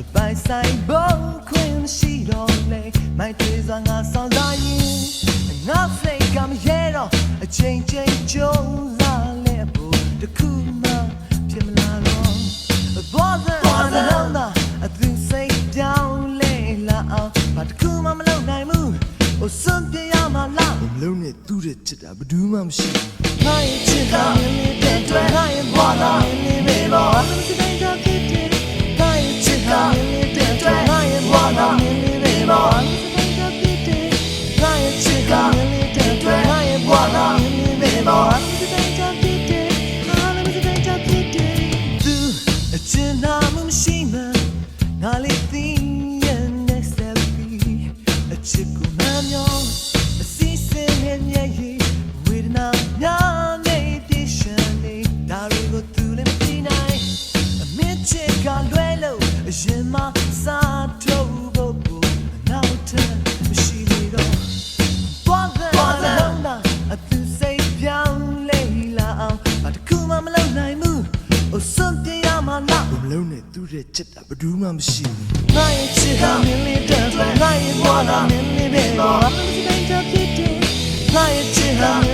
အပိုင်ဆိုင်ဘုံခွင်းရှိတော့လေမိုက်တွေစွာငါဆောင်စားရင်ငါစိတ်ကမရဲတော့အချိန်ချင်းကြုံစားလဲဘူးတခုမှဖြစ်မလာတော့ဘောဇန်ဘောဇန်တော့အသင်စိတ် down လဲလာအောင်ဘာတခုမှမလုပ်နိုင်ဘူးအစွန်ပြရမှာလားမလုံးနဲ့တူးတဲ့ချစ်တာဘယ်သူမှမရှိဘူးငါရဲ့ချစ်တာမြင်မြင်တဲ့ တိုင်းတော့ဖြစ်တယ်အလုံးစတိုင်းတော့ဖြစ်တယ်သူအချင်နာမှုမရှိမှငါလေးသိရင် next selfie အချစ်ကိုမှမျောအစီအစဉ်နဲ့မျက်ရည်ဝေဒနာများနေပြရှမ်းနေဒါတွေကိုသူလည်းမသိနိုင်အမင်းချစ်ကလွဲလို့အရင်မှ လုံးနဲ့သူ့ရဲ့ချစ်တာဘယ်သူမှမရှိဘူး။ငါရဲ့ချစ်ကမင်းလေးတဲ့အတွက်ငါရဲ့ဘဝကမင်းလေးပဲ။ဘာမှမစိတိုင်းချဖြစ်တယ်။ငါရဲ့ချစ်က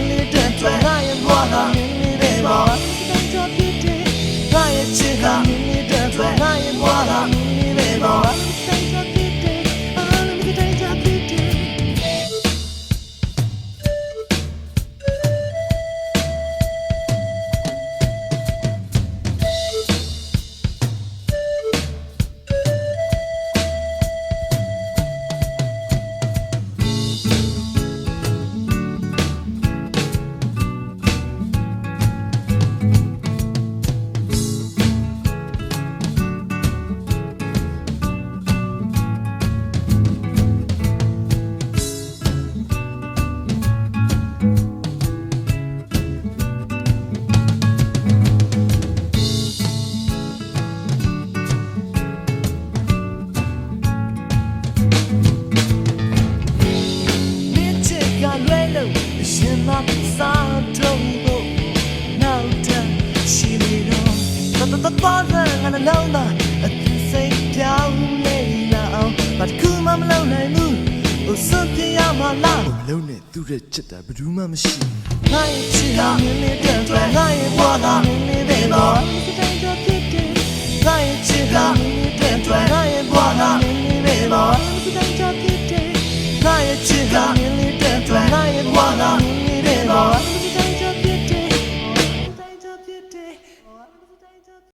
အရင်မှစားထုတ်ဖို့နောက်ထပ်ရှိနေတော့တတတပါးငါနှလုံးသားအသစ်စိတ်ပြောင်းလဲလာအောင်ဘာတစ်ခုမှမလုပ်နိုင်ဘူးဟိုစွန့်ပြရမှာလားမလုံးနဲ့သူ့ရဲ့ချစ်တာဘယ်သူမှမရှိဘူးငါရဲ့ချစ်ကမင်းလေး